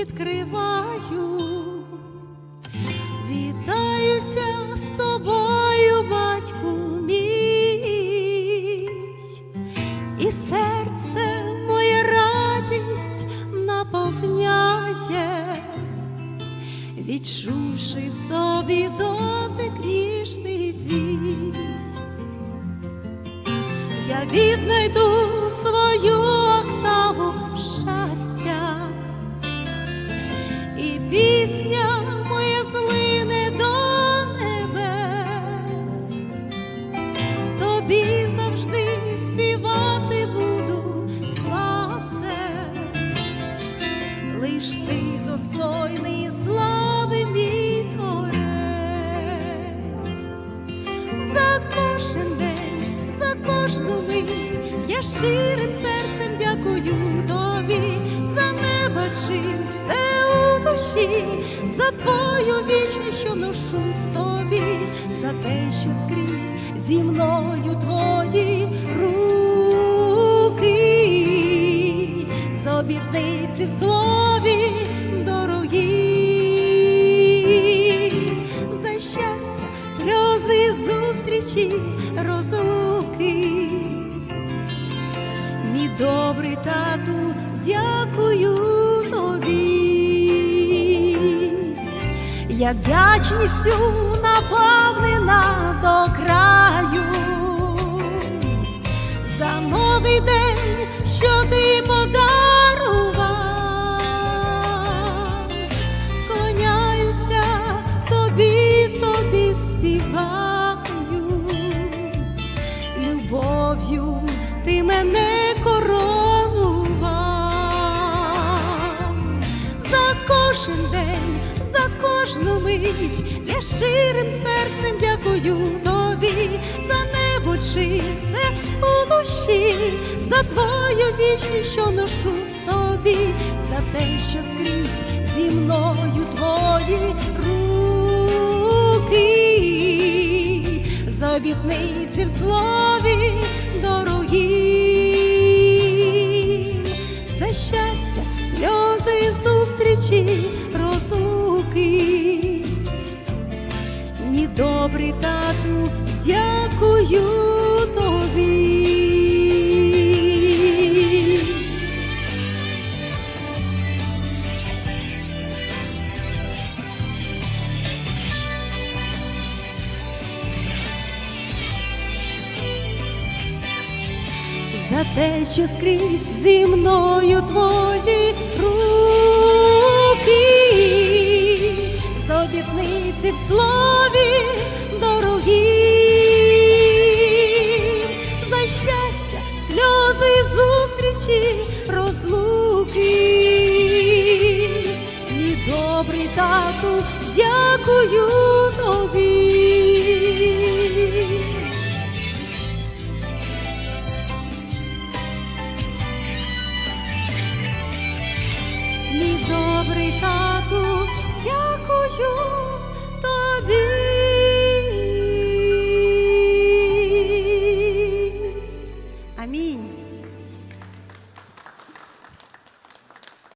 відкриваю. Вітаюся з тобою, батьку мій, і серце моє радість наповняє, відчувши в собі дотик ніжний твій. Я віднайду тобі завжди співати буду, спасе, лиш ти достойний слави мій творець. За кожен день, за кожну мить я щирим серцем дякую тобі. За чисте у душі, за твою вічність, що ношу в собі, за те, що скрізь зі мною твої руки, за обітниці в слові дорогі, за щастя, сльози зустрічі, розлуки. Мій добрий тату, дякую Я вдячністю наповнена до краю за новий день, що ти подарував. Клоняюся тобі, тобі співаю любов'ю ти мене коронував за кожен день, кожну мить. Я щирим серцем дякую тобі за небо чисте у душі, за твою вічність, що ношу в собі, за те, що скрізь зі мною твої руки, за обітниці в слові дорогі, за щастя, сльози зустрічі, добрий тату, дякую тобі. за те, що скрізь зі мною твої руки, за обітниці в слові дорогі, за щастя, сльози зустрічі, розлуки. Мій добрий тату, дякую тобі. Мій добрий тату, дякую